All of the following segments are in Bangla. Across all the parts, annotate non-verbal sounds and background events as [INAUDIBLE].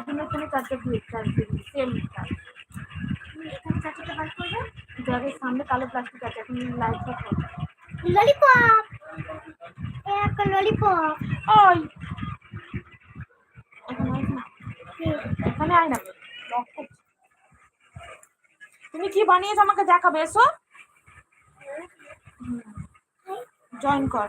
জন্য এখানে চারটে সেম চারটে বার করবে সামনে কালো প্লাস্টিক আছে লাইট ললিপপ! একটা ললিপপ! ওই! এখানে আয় না। তুমি কি বানিয়েছো আমাকে দেখাবে? এসো। জয়েন কর।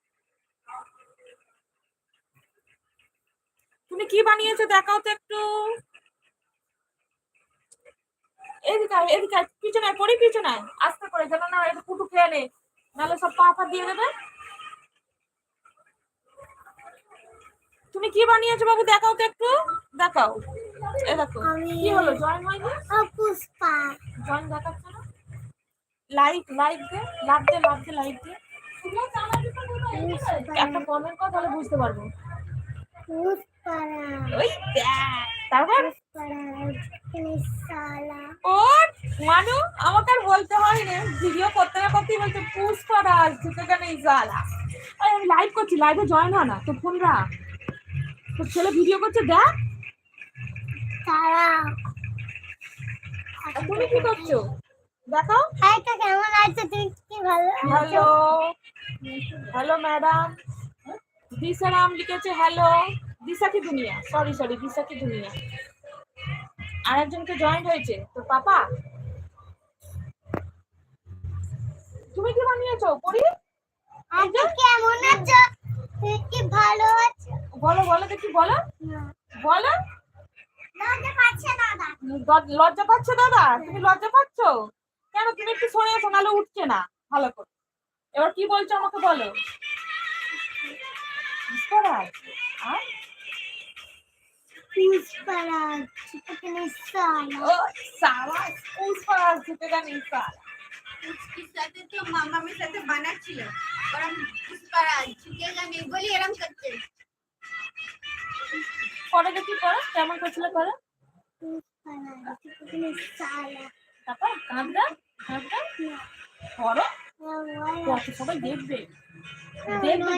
তুমি কি বানিয়েছো? দেখাও তো একটু। এদিকে এদিকে পিছনে পড়ি পিছনে আস্তে করে যেন না এটা কুটু খেয়ে নে নাহলে সব পা পা দিয়ে দেবে। তুমি কি বানিয়েছো বাবু? দেখাও তো একটু। দেখাও। এ দেখো কি হলো? জয়েন হয়নি? পুষ্পা। জয়েন দেখাচ্ছে না? লাইক লাইক দে লাভ দে লাভ দে লাইক দে। একটা কমেন্ট কর তাহলে বুঝতে পারব। ওই দেখ তারপর? ও মানু আমাকে আর বলতে হয় না ভিডিও করতে না করতেই বলছে কেন আরে আমি লাইভ করছি লাইভে জয়েন হয় না তো তোর ছেলে ভিডিও করছে দেখ। তারা। তুমি কি করছ? হাইটা কেমন আছে? তুই কি ভালো হ্যালো। হ্যালো ম্যাডাম লিখেছে হ্যালো। দিশা কি দুনিয়া। সরি সরি দিশা কি দুনিয়া। আরেকজনকে জয়েন্ট হয়েছে। তোর পাপা? তুমি কি বানিয়েছো আজকে কেমন আছো? কি ভালো আছো? বলো বলো দেখি বলো। বলো। লজ্জা পাচ্ছে দাদা। লজ্জা পাচ্ছে দাদা? তুমি লজ্জা পাচ্ছ? কেন তুমি একটু সরে এসো নাহলে উঠছে না। ভালো করে। এবার কি বলছো আমাকে বলো? আর? পুষ্পারা চিকেন সালা ओ साला उस पर झुकेगा नहीं साला उसके साथ तो मामा में साथ बना छिलो और हम उस पर झुकेगा नहीं बोली एरम करते পরে দেখি করো কেমন করছিল করো পুষ্পারা চিকেন সালা তারপর কাঁদরা কাঁদরা করো কত সবাই দেখবে। দেখবে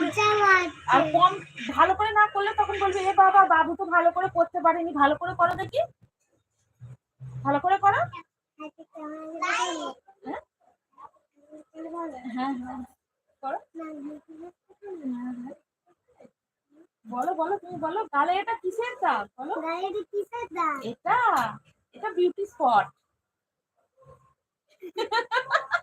আর কম ভালো করে না করলে তখন বলবে এ বাবা বাবু তো ভালো করে করতে পারেনি ভালো করে করো দেখি। ভালো করে করো। হ্যাঁ? হ্যাঁ করো। বলো বলো তুমি বলো গালে এটা কিসের দাগ? বলো। গাড়ি কিসের দাম এটা এটা বিউটি স্পট [LAUGHS]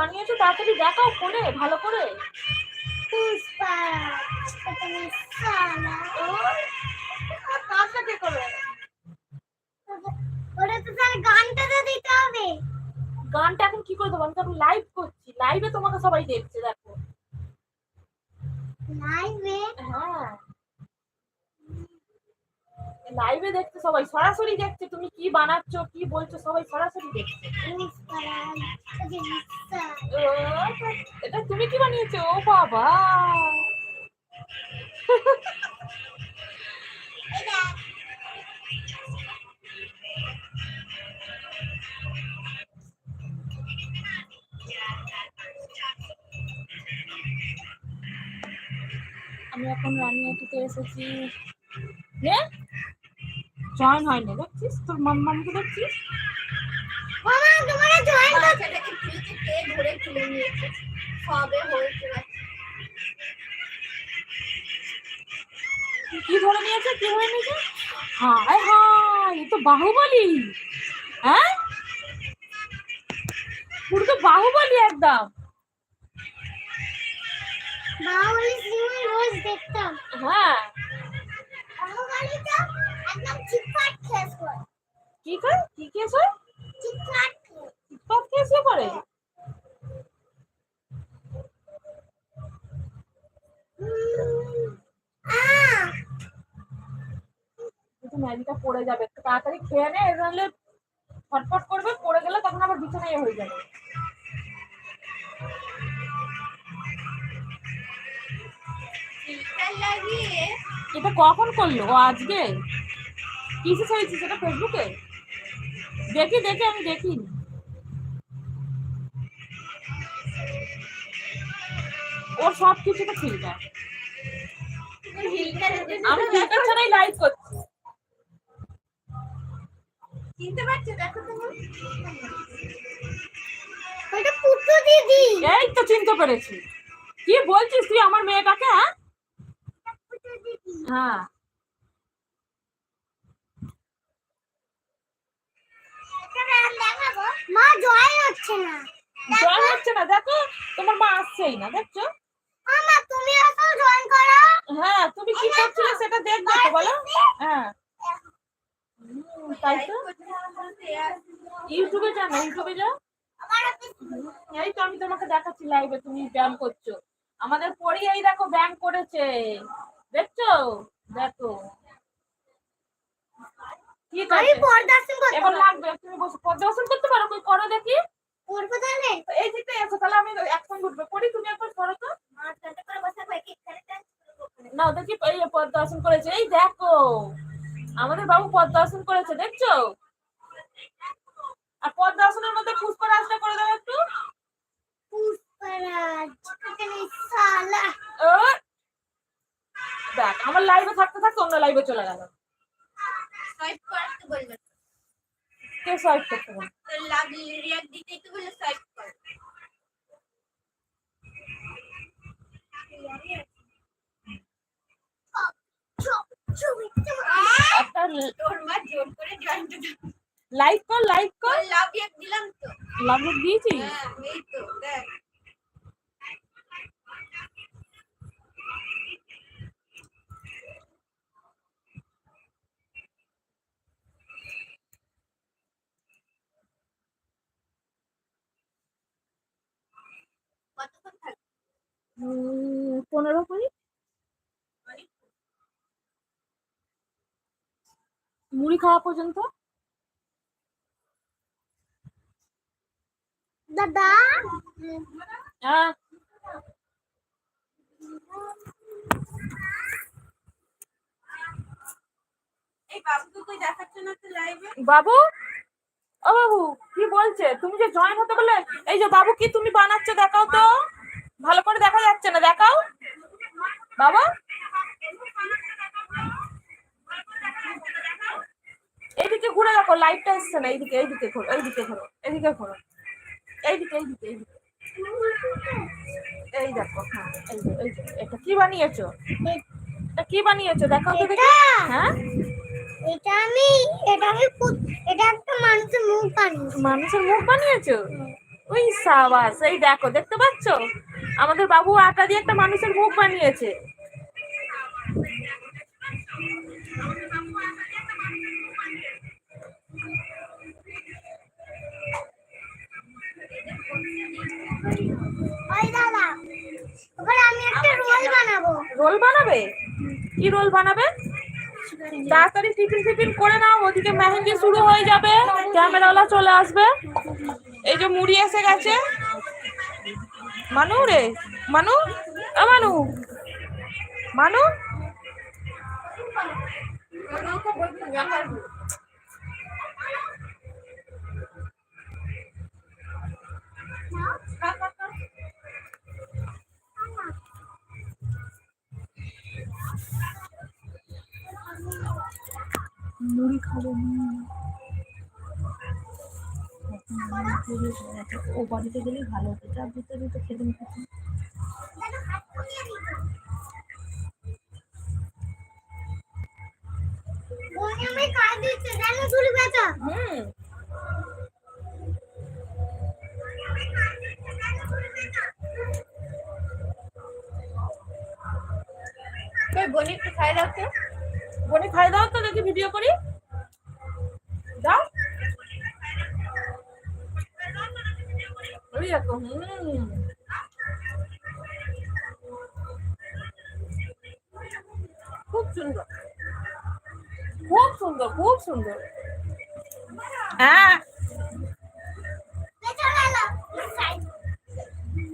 বানিয়েছো তাড়াতাড়ি দেখাও ফোনে ভালো করে। পুষ্পা চিকেন সালা। কার সাথে করে। ওটা তো গানটা তো দিতে হবে। গানটা এখন কি করে দেবো? আমি তো এখন লাইভ করছি। লাইভে তোমাকে সবাই দেখছে দেখো। লাইভে হ্যাঁ। লাইভে দেখছে সবাই সরাসরি দেখছে তুমি কি বানাচ্ছো কি বলছো সবাই সরাসরি দেখছে এটা তুমি কি বানিয়েছো? ও বাবা। আমি এখন রানিয়াটিতে এসেছি। রে জয়েন হয়নি দেখছিস? তোর মাম্মামকে দেখছিস? মামা তোমার জয়েন বাচ্চাটাকে ফ্রিজে কে ধরে তুলে নিয়েছে। সবে হয়েছে কি ধরে নিয়েছে? কি ধরে নিয়েছে? হায় হায় এ তো বাহুবলি। হ্যাঁ? পুরো তো বাহুবলি একদম। বাহুবলি সিনেমা রোজ দেখতাম। হ্যাঁ। ম্যাগিটা পড়ে যাবে, একটু তাড়াতাড়ি খেয়ে নে নাহলে ফটফট করবে, পড়ে গেলে তখন আবার বিছানায় হয়ে যাবে। লাগিয়ে এটা কখন করল? ও আজকে? কিসে ছেড়েছি সেটা ফেসবুকে? দেখি দেখি আমি দেখি ওর সব ফিল্টার ফিল্টারের জন্য আমি ফিল্টার ছাড়াই লাইভ করছি। চিনতে পারছ? দেখো তুমি ওটা পুটু দিদি। এই তো চিনতে পেরেছি। কি বলছিস তুই আমার মেয়েটাকে হ্যাঁ? হ্যাঁ। মা জয়েন হচ্ছে না। জয়েন হচ্ছে না দেখো তোমার মা আসছেই না দেখছ? তুমি আসো জয়েন করো। হ্যাঁ তুমি কি করছিলে সেটা দেখবে তো বলো। হ্যাঁ। তাই তো? ইউটিউবে যাও না ইউটিউবে যাও। এই তো আমি তোমাকে দেখাচ্ছি লাইভে তুমি ব্যায়াম করছ। আমাদের পরি এই দেখো ব্যায়াম করেছে। দেখছ? দেখো। ঠিক আছে। পর্দাসন করতে এবার লাগবে তুমি বসে পদ্মাসন করতে পারো? কই করো দেখি। করব তাহলে? এই তাহলে আমি পড়ি তুমি একবার করো তো। না দেখি এই পদ্মাসন করেছে। এই দেখো আমাদের বাবু পদ্মাসন করেছে দেখছ? আর পদ্মাসনের মধ্যে পুষ্পরাজটা করে দাও একটু। পুষ্পরাজ ও দেখ আমার লাইভে থাকতে থাকতে অন্য লাইভে চলে গেল। সোয়াইপ করতে বলবে কে সোয়াইপ করতে পারে তো রিয়াক্ট দিতেই তো বলল সোয়াইপ কর। লাইক কর লাইক কর লাভ দিলাম তো। লাভ দিয়েছি হ্যাঁ এই তো দেখ। পনেরো কুড়ি মুড়ি খাওয়া পর্যন্ত। দাদা। হ্যাঁ। বাবু? ও বাবু কি বলছে? তুমি যে জয়েন হতে বললে এই যে বাবু কি তুমি বানাচ্ছো দেখাও তো ভালো করে দেখা যাচ্ছে না দেখাও বাবা? এইদিকে ঘুরে দেখো লাইটটা এসছে না এইদিকে এইদিকে ঘোরো এইদিকে ঘোরো এইদিকে ঘোরো। এইদিকে এইদিকে এইদিকে। এই দেখো হ্যাঁ এই এটা কি বানিয়েছো? এটা কি বানিয়েছো? দেখাও তো দেখি। হ্যাঁ? এটা আমি এটা আমি এটা একটা মানুষের মুখ বানিয়েছি। মানুষের মুখ বানিয়েছো? ওই সাবাস এই দেখো দেখতে পাচ্ছ? আমাদের বাবু আটা দিয়ে একটা মানুষের মুখ বানিয়েছে। ওই দাদা এবার আমি রোল বানাবো। রোল বানাবে? কি রোল বানাবে? তাড়াতাড়ি টিফিন টিফিন করে নাও ওদিকে মেহেন্দি শুরু হয়ে যাবে ক্যামেরাওয়ালা চলে আসবে। এই যে মুড়ি এসে গেছে। মানু রে মানু? মানু। মানু? মুড়ি খাব ও বাড়িতে গেলেই ভালো হতো। তার ভিতরে তো খেতে খেতে বোন হুম। একটু খাই দাও তো। বনি খাই দাও তো দেখি ভিডিও করি। দাও। দেখো হুম খুব সুন্দর খুব সুন্দর খুব সুন্দর হ্যাঁ বেচা লালা খাই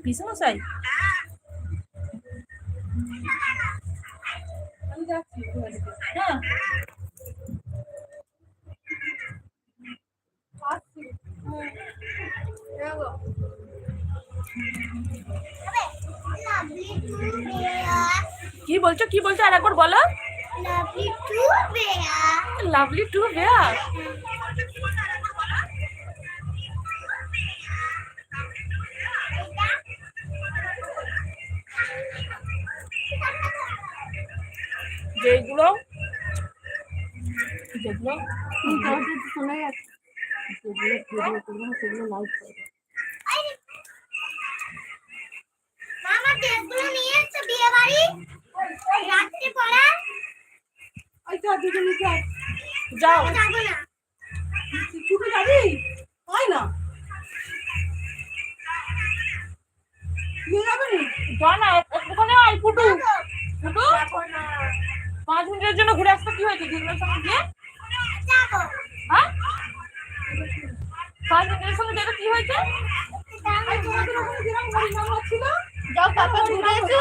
পিসমশাই আমি যাচ্ছি হ্যাঁ আসছি। হুম। দেখো লাভলি টু বেয়া কি বলছো? কি বলছো? আর একবার বলো। লাভলি টু বেয়া লাভলি টু বেয়ার যেগুলো যেগুলো শোনা যাচ্ছে। যেগুলো সেগুলো লাইভ করব মামা ড্রেসগুলো নিয়ে এসছে বিয়ে বাড়ি রাত্রে পড়া? ওই তো দিদি নিচে যাও। যাব না। ছুটে যাবি? হয় না। পাঁচ মিনিটের জন্য ঘুরে আসতে কি হয়েছে? সঙ্গে গিয়ে? হ্যাঁ? পাঁচ মিনিটের সঙ্গে যেটা কি হয়েছে? যাও পাপা ঘুরে এসো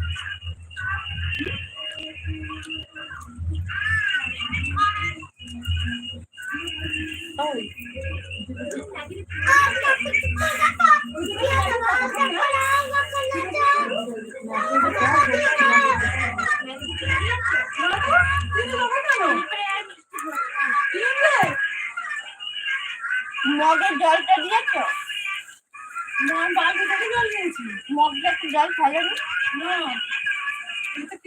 মগের জলটা দিয়েছ? না, বালতি থেকে জল নিয়েছি। মগটা একটু জল খাইলে না।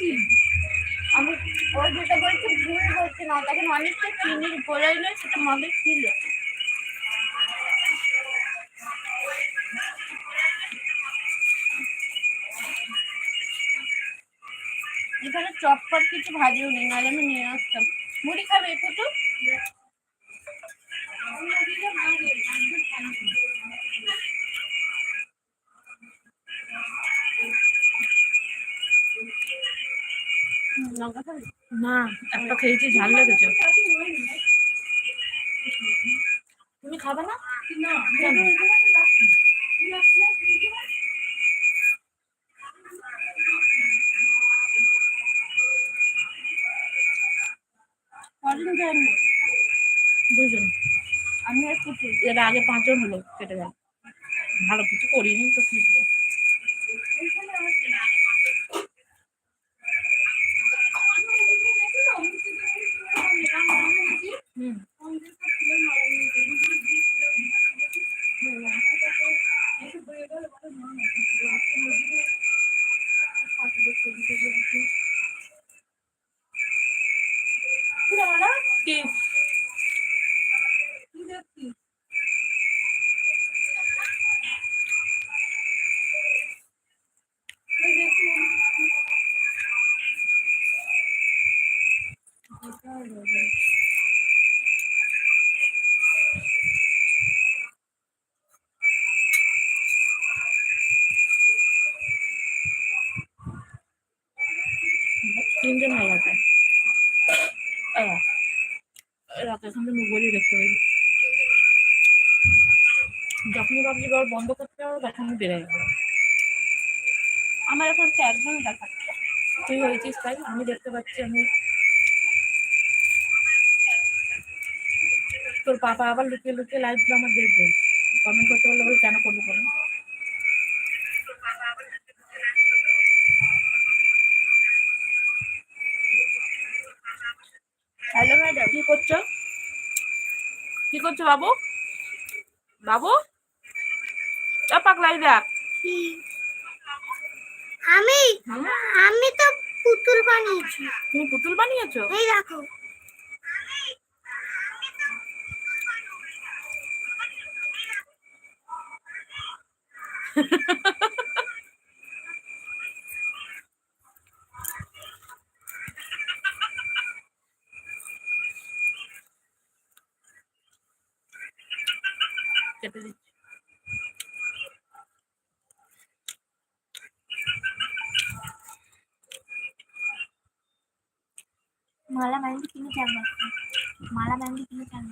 নিয়েছি। আমি ওই যেটা বলছি, ভুল বলছি না। তখন অনেকটা চিনির গোলাই না সেটা মগে ছিল। এখানে চটপট কিছু ভাজিও নেই নাহলে আমি নিয়ে আসতাম। মুড়ি খাবে একটু না একটা খেয়েছি ঝাল লেগেছে। তুমি খাবে না? দুজন। আমি এর আগে পাঁচজন হলো কেটে গেল। ভালো কিছু করিনি তো কি হবে? হুম কি তিনজন হয়ে গেছে আহ, তো মোবাইলই দেখতে পাই যখনই ভাবছি বন্ধ করতে হবে, তখনই বেড়ে আমার এখন দেখাচ্ছে তুই হয়েছিস তাই? আমি দেখতে পাচ্ছি আমি। তোর পাপা আবার লুকিয়ে লুকিয়ে লাইভ আমার দেখবে। কমেন্ট করতে বললে বলে কেন করব কেন হ্যালো ম্যাডাম কি করছ? করছ বাবু? বাবু? চাপাক লাই দেখ আমি আমি তো পুতুল বানিয়েছি। তুমি পুতুল বানিয়েছো? এই দেখো। কেটে দিচ্ছি। মালা মেহেন্দি কিনে চান মালা মেহেন্দি কিনে চান